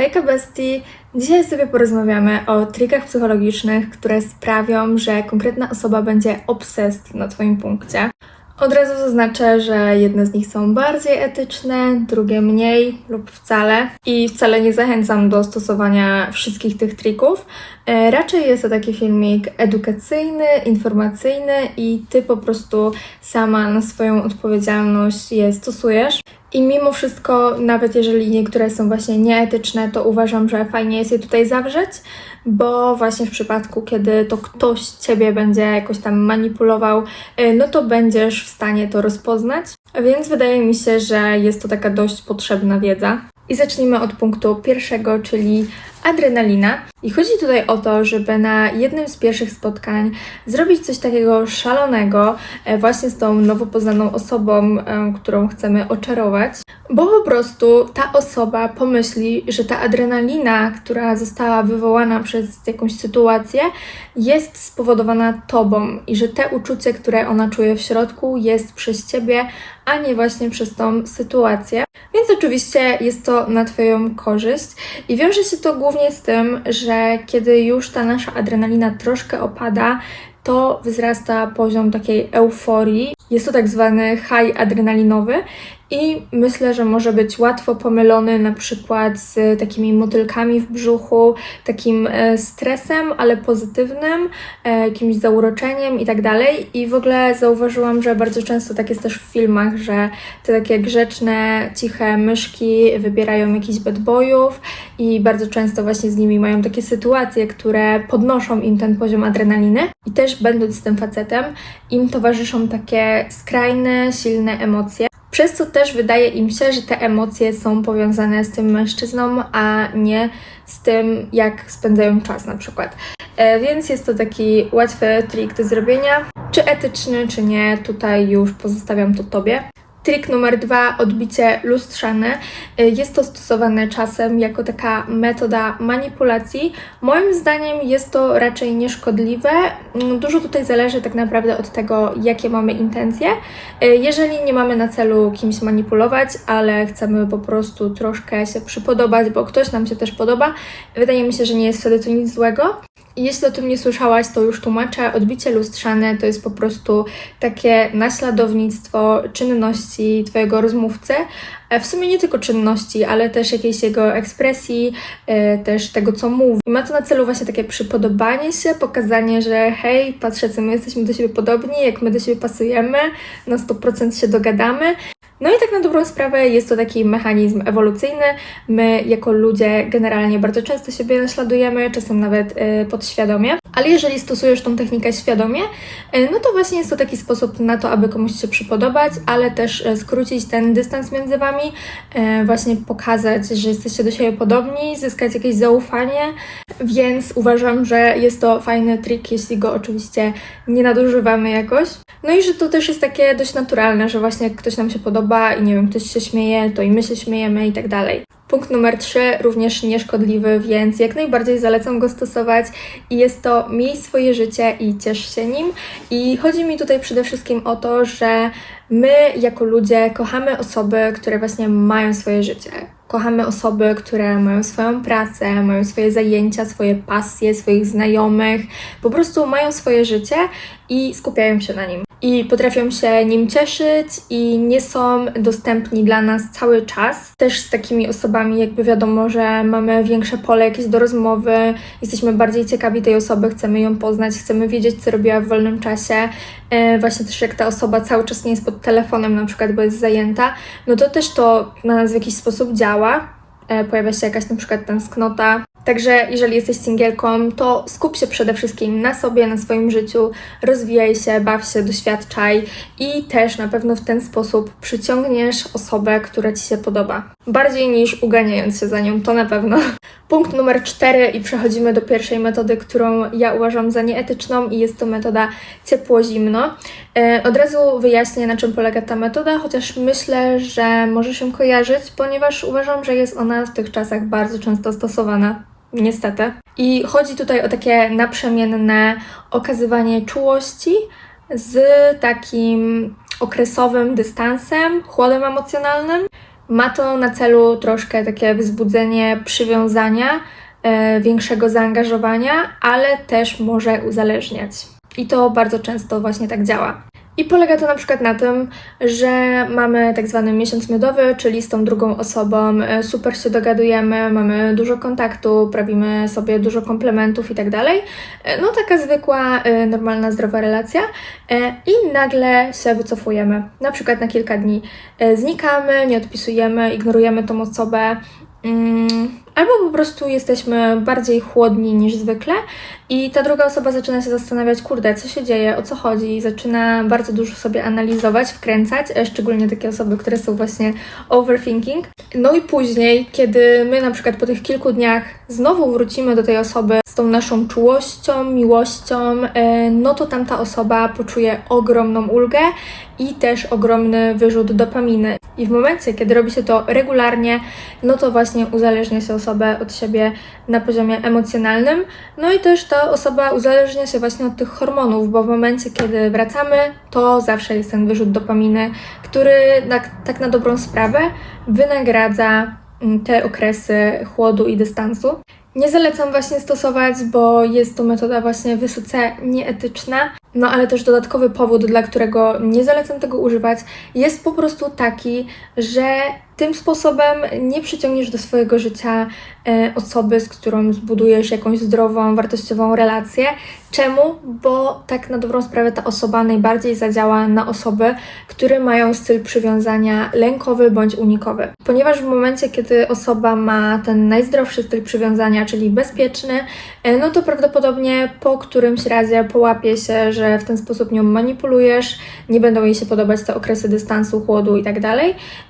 Hejka bestii! Dzisiaj sobie porozmawiamy o trikach psychologicznych, które sprawią, że konkretna osoba będzie obsessed na Twoim punkcie. Od razu zaznaczę, że jedne z nich są bardziej etyczne, drugie mniej lub wcale. I wcale nie zachęcam do stosowania wszystkich tych trików. E, Raczej jest to taki filmik edukacyjny, informacyjny i ty po prostu sama na swoją odpowiedzialność je stosujesz. I mimo wszystko, nawet jeżeli niektóre są właśnie nieetyczne, to uważam, że fajnie jest je tutaj zawrzeć, bo właśnie w przypadku, kiedy to ktoś ciebie będzie jakoś tam manipulował, y, no to będziesz w stanie to rozpoznać. Więc wydaje mi się, że jest to taka dość potrzebna wiedza. I zacznijmy od punktu pierwszego, czyli adrenalina. I chodzi tutaj o to, żeby na jednym z pierwszych spotkań zrobić coś takiego szalonego, e, właśnie z tą nowo poznaną osobą, e, którą chcemy oczarować, bo po prostu ta osoba pomyśli, że ta adrenalina, która została wywołana przez jakąś sytuację, jest spowodowana tobą i że te uczucie, które ona czuje w środku, jest przez ciebie, a nie właśnie przez tą sytuację. Więc oczywiście jest to na Twoją korzyść i wiąże się to głównie z tym, że kiedy już ta nasza adrenalina troszkę opada, to wzrasta poziom takiej euforii. Jest to tak zwany high adrenalinowy i myślę, że może być łatwo pomylony na przykład z takimi motylkami w brzuchu, takim e, stresem, ale pozytywnym, e, jakimś zauroczeniem i tak dalej. I w ogóle zauważyłam, że bardzo często tak jest też w filmach, że te takie grzeczne, ciche myszki wybierają jakichś bad boyów i bardzo często właśnie z nimi mają takie sytuacje, które podnoszą im ten poziom adrenaliny. I też będąc tym facetem, im towarzyszą takie skrajne, silne emocje. Przez co też wydaje im się, że te emocje są powiązane z tym mężczyzną, a nie z tym, jak spędzają czas na przykład. E, więc jest to taki łatwy trik do zrobienia. Czy etyczny, czy nie, tutaj już pozostawiam to Tobie. Trik numer dwa, odbicie lustrzane. Y, Jest to stosowane czasem jako taka metoda manipulacji. Moim zdaniem jest to raczej nieszkodliwe. Mm, Dużo tutaj zależy tak naprawdę od tego, jakie mamy intencje. Y, Jeżeli nie mamy na celu kimś manipulować, ale chcemy po prostu troszkę się przypodobać, bo ktoś nam się też podoba, wydaje mi się, że nie jest wtedy to nic złego. Jeśli o tym nie słyszałaś, to już tłumaczę. Odbicie lustrzane to jest po prostu takie naśladownictwo czynności Twojego rozmówcy. E, W sumie nie tylko czynności, ale też jakiejś jego ekspresji, e, też tego, co mówi. I ma to na celu właśnie takie przypodobanie się, pokazanie, że hej, patrzcie, co my jesteśmy do siebie podobni, jak my do siebie pasujemy, na 100% się dogadamy. No i tak na dobrą sprawę jest to taki mechanizm ewolucyjny. My jako ludzie generalnie bardzo często siebie naśladujemy, czasem nawet y, podświadomie, ale jeżeli stosujesz tą technikę świadomie, y, no to właśnie jest to taki sposób na to, aby komuś się przypodobać, ale też y, skrócić ten dystans między wami, właśnie pokazać, że jesteście do siebie podobni, zyskać jakieś zaufanie, więc uważam, że jest to fajny trik, jeśli go oczywiście nie nadużywamy jakoś. No i że to też jest takie dość naturalne, że właśnie ktoś nam się podoba i nie wiem, ktoś się śmieje, to i my się śmiejemy i tak dalej. Punkt numer 3, również nieszkodliwy, więc jak najbardziej zalecam go stosować i jest to miej swoje życie i ciesz się nim. I chodzi mi tutaj przede wszystkim o to, że my jako ludzie kochamy osoby, które właśnie mają swoje życie. Kochamy osoby, które mają swoją pracę, mają swoje zajęcia, swoje pasje, swoich znajomych, po prostu mają swoje życie i skupiają się na nim. I potrafią się nim cieszyć i nie są dostępni dla nas cały czas. Też z takimi osobami, jakby wiadomo, że mamy większe pole jakieś do rozmowy, jesteśmy bardziej ciekawi tej osoby, chcemy ją poznać, chcemy wiedzieć, co robiła w wolnym czasie. E, właśnie też jak ta osoba cały czas nie jest pod telefonem, na przykład, bo jest zajęta, no to też to na nas w jakiś sposób działa. E, pojawia się jakaś na przykład tęsknota. Także jeżeli jesteś singielką, to skup się przede wszystkim na sobie, na swoim życiu, rozwijaj się, baw się, doświadczaj i też na pewno w ten sposób przyciągniesz osobę, która Ci się podoba. Bardziej niż uganiając się za nią, to na pewno. Punkt numer cztery i przechodzimy do pierwszej metody, którą ja uważam za nieetyczną i jest to metoda ciepło-zimno. E, Od razu wyjaśnię, na czym polega ta metoda, chociaż myślę, że może się kojarzyć, ponieważ uważam, że jest ona w tych czasach bardzo często stosowana. Niestety. I chodzi tutaj o takie naprzemienne okazywanie czułości z takim okresowym dystansem, chłodem emocjonalnym. Ma to na celu troszkę takie wzbudzenie przywiązania, e, większego zaangażowania, ale też może uzależniać. I to bardzo często właśnie tak działa. I polega to na przykład na tym, że mamy tak zwany miesiąc miodowy, czyli z tą drugą osobą e, super się dogadujemy, mamy dużo kontaktu, prawimy sobie dużo komplementów i tak dalej. E, No taka zwykła, e, normalna, zdrowa relacja i nagle się wycofujemy. Na przykład na kilka dni znikamy, nie odpisujemy, ignorujemy tą osobę. Albo po prostu jesteśmy bardziej chłodni niż zwykle i ta druga osoba zaczyna się zastanawiać, kurde, co się dzieje, o co chodzi, zaczyna bardzo dużo sobie analizować, wkręcać, e, szczególnie takie osoby, które są właśnie overthinking. No i później, kiedy my na przykład po tych kilku dniach znowu wrócimy do tej osoby z tą naszą czułością, miłością, e, no to tamta osoba poczuje ogromną ulgę i też ogromny wyrzut dopaminy. I w momencie, kiedy robi się to regularnie, no to właśnie uzależnia się osobę od siebie na poziomie emocjonalnym. No i też ta osoba uzależnia się właśnie od tych hormonów, bo w momencie, kiedy wracamy, to zawsze jest ten wyrzut dopaminy, który tak, tak na dobrą sprawę wynagradza mm, te okresy chłodu i dystansu. Nie zalecam właśnie stosować, bo jest to metoda właśnie wysoce nieetyczna. No ale też dodatkowy powód, dla którego nie zalecam tego używać, jest po prostu taki, że tym sposobem nie przyciągniesz do swojego życia e, osoby, z którą zbudujesz jakąś zdrową, wartościową relację. Czemu? Bo tak na dobrą sprawę ta osoba najbardziej zadziała na osoby, które mają styl przywiązania lękowy bądź unikowy. Ponieważ w momencie, kiedy osoba ma ten najzdrowszy styl przywiązania, czyli bezpieczny, e, no to prawdopodobnie po którymś razie połapie się, że w ten sposób nią manipulujesz, nie będą jej się podobać te okresy dystansu, chłodu i tak.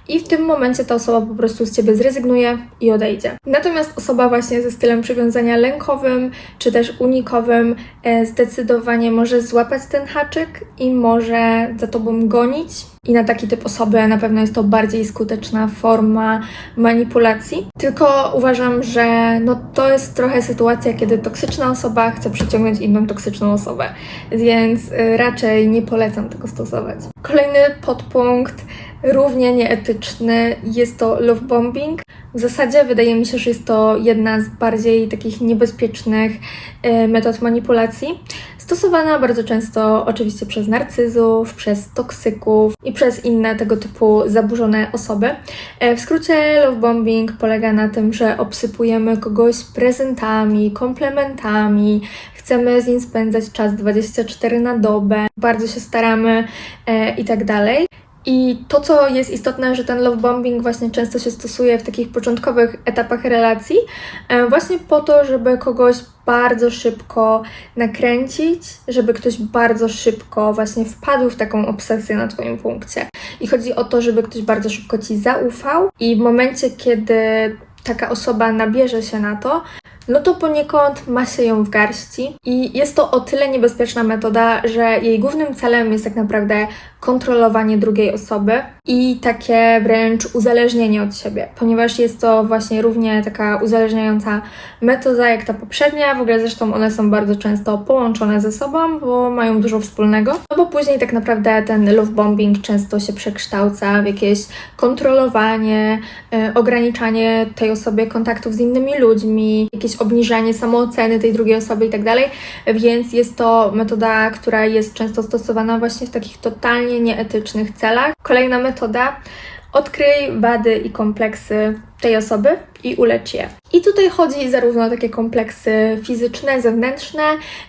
I w tym momencie ta osoba po prostu z ciebie zrezygnuje i odejdzie. Natomiast osoba właśnie ze stylem przywiązania lękowym czy też unikowym e, zdecydowanie może złapać ten haczyk i może za tobą gonić. I na taki typ osoby na pewno jest to bardziej skuteczna forma manipulacji. Tylko uważam, że no to jest trochę sytuacja, kiedy toksyczna osoba chce przyciągnąć inną toksyczną osobę, więc y, raczej nie polecam tego stosować. Kolejny podpunkt, równie nieetyczny, jest to love bombing. W zasadzie wydaje mi się, że jest to jedna z bardziej takich niebezpiecznych y, metod manipulacji. Stosowana bardzo często oczywiście przez narcyzów, przez toksyków i przez inne tego typu zaburzone osoby. E, W skrócie love bombing polega na tym, że obsypujemy kogoś prezentami, komplementami, chcemy z nim spędzać czas 24 na dobę, bardzo się staramy e, i tak dalej. I to, co jest istotne, że ten love bombing właśnie często się stosuje w takich początkowych etapach relacji, e, właśnie po to, żeby kogoś bardzo szybko nakręcić, żeby ktoś bardzo szybko właśnie wpadł w taką obsesję na Twoim punkcie. I chodzi o to, żeby ktoś bardzo szybko Ci zaufał i w momencie, kiedy taka osoba nabierze się na to, no to poniekąd ma się ją w garści i jest to o tyle niebezpieczna metoda, że jej głównym celem jest tak naprawdę kontrolowanie drugiej osoby i takie wręcz uzależnienie od siebie, ponieważ jest to właśnie równie taka uzależniająca metoda jak ta poprzednia. W ogóle zresztą one są bardzo często połączone ze sobą, bo mają dużo wspólnego. No bo później tak naprawdę ten love bombing często się przekształca w jakieś kontrolowanie, y, ograniczanie tej osobie kontaktów z innymi ludźmi, jakieś obniżanie samooceny tej drugiej osoby i tak dalej. Więc jest to metoda, która jest często stosowana właśnie w takich totalnie nieetycznych celach. Kolejna metoda. Odkryj wady i kompleksy tej osoby i ulecz je. I tutaj chodzi zarówno o takie kompleksy fizyczne, zewnętrzne,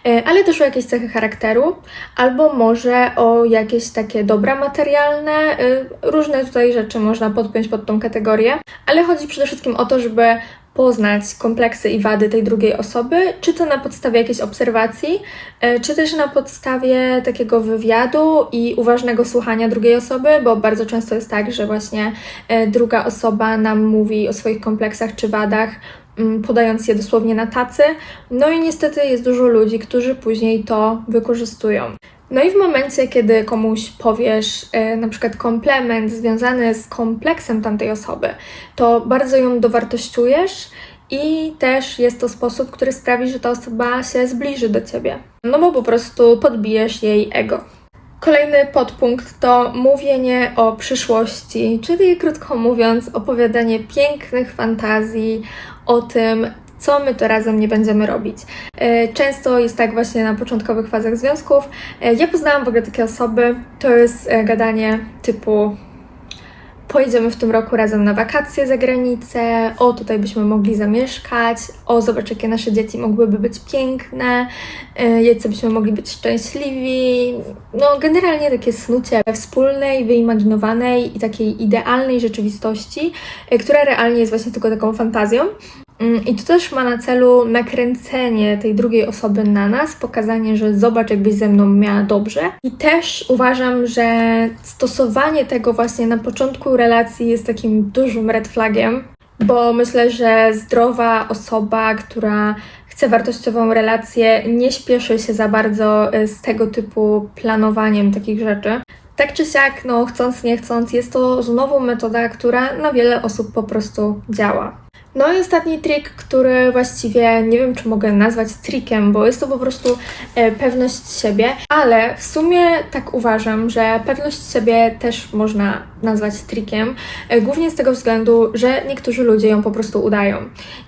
e, ale też o jakieś cechy charakteru, albo może o jakieś takie dobra materialne. e, Różne tutaj rzeczy można podpiąć pod tą kategorię, ale chodzi przede wszystkim o to, żeby poznać kompleksy i wady tej drugiej osoby, czy to na podstawie jakiejś obserwacji, e, czy też na podstawie takiego wywiadu i uważnego słuchania drugiej osoby, bo bardzo często jest tak, że właśnie e, druga osoba nam mówi o swoich kompleksach czy wadach, mm, podając je dosłownie na tacy. No i niestety jest dużo ludzi, którzy później to wykorzystują. No i w momencie, kiedy komuś powiesz e, na przykład komplement związany z kompleksem tamtej osoby, to bardzo ją dowartościujesz i też jest to sposób, który sprawi, że ta osoba się zbliży do ciebie. No bo po prostu podbijesz jej ego. Kolejny podpunkt to mówienie o przyszłości, czyli krótko mówiąc, opowiadanie pięknych fantazji o tym, co my to razem nie będziemy robić. E, Często jest tak właśnie na początkowych fazach związków. E, Ja poznałam w ogóle takie osoby, to jest e, gadanie typu pojedziemy w tym roku razem na wakacje za granicę, o tutaj byśmy mogli zamieszkać, o zobacz jakie nasze dzieci mogłyby być piękne, jacy byśmy mogli być szczęśliwi. No generalnie takie snucie wspólnej, wyimaginowanej i takiej idealnej rzeczywistości, która realnie jest właśnie tylko taką fantazją. Mm, I to też ma na celu nakręcenie tej drugiej osoby na nas, pokazanie, że zobacz, jakbyś ze mną miała dobrze. I też uważam, że stosowanie tego właśnie na początku relacji jest takim dużym red flagiem, bo myślę, że zdrowa osoba, która chce wartościową relację, nie śpieszy się za bardzo y, z tego typu planowaniem takich rzeczy. Tak czy siak, no chcąc, nie chcąc, jest to znowu metoda, która na wiele osób po prostu działa. No i ostatni trik, który właściwie nie wiem, czy mogę nazwać trikiem, bo jest to po prostu e, pewność siebie, ale w sumie tak uważam, że pewność siebie też można nazwać trikiem, e, głównie z tego względu, że niektórzy ludzie ją po prostu udają.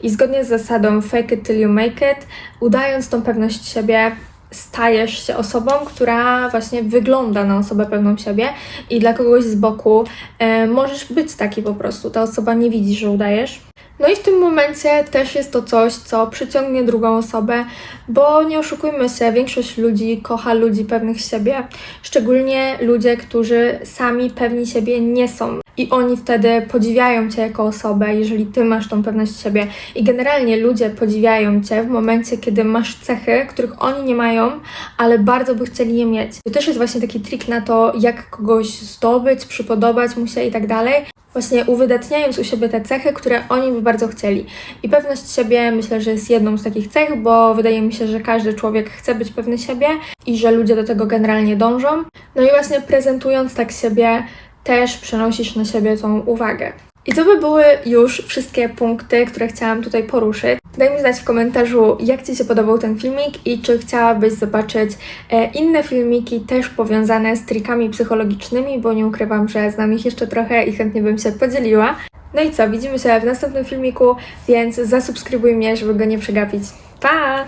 I zgodnie z zasadą fake it till you make it, udając tą pewność siebie, stajesz się osobą, która właśnie wygląda na osobę pewną siebie i dla kogoś z boku e, możesz być taki po prostu. Ta osoba nie widzi, że udajesz. No i w tym momencie też jest to coś, co przyciągnie drugą osobę, bo nie oszukujmy się, większość ludzi kocha ludzi pewnych siebie, szczególnie ludzie, którzy sami pewni siebie nie są. I oni wtedy podziwiają cię jako osobę, jeżeli ty masz tą pewność siebie. I generalnie ludzie podziwiają cię w momencie, kiedy masz cechy, których oni nie mają, ale bardzo by chcieli je mieć. To też jest właśnie taki trik na to, jak kogoś zdobyć, przypodobać mu się i tak dalej właśnie uwydatniając u siebie te cechy, które oni by bardzo chcieli. I pewność siebie myślę, że jest jedną z takich cech, bo wydaje mi się, że każdy człowiek chce być pewny siebie i że ludzie do tego generalnie dążą. No i właśnie prezentując tak siebie, też przenosisz na siebie tą uwagę. I to by były już wszystkie punkty, które chciałam tutaj poruszyć. Daj mi znać w komentarzu, jak Ci się podobał ten filmik i czy chciałabyś zobaczyć e, inne filmiki też powiązane z trikami psychologicznymi, bo nie ukrywam, że znam ich jeszcze trochę i chętnie bym się podzieliła. No i co, widzimy się w następnym filmiku, więc zasubskrybuj mnie, żeby go nie przegapić. Pa!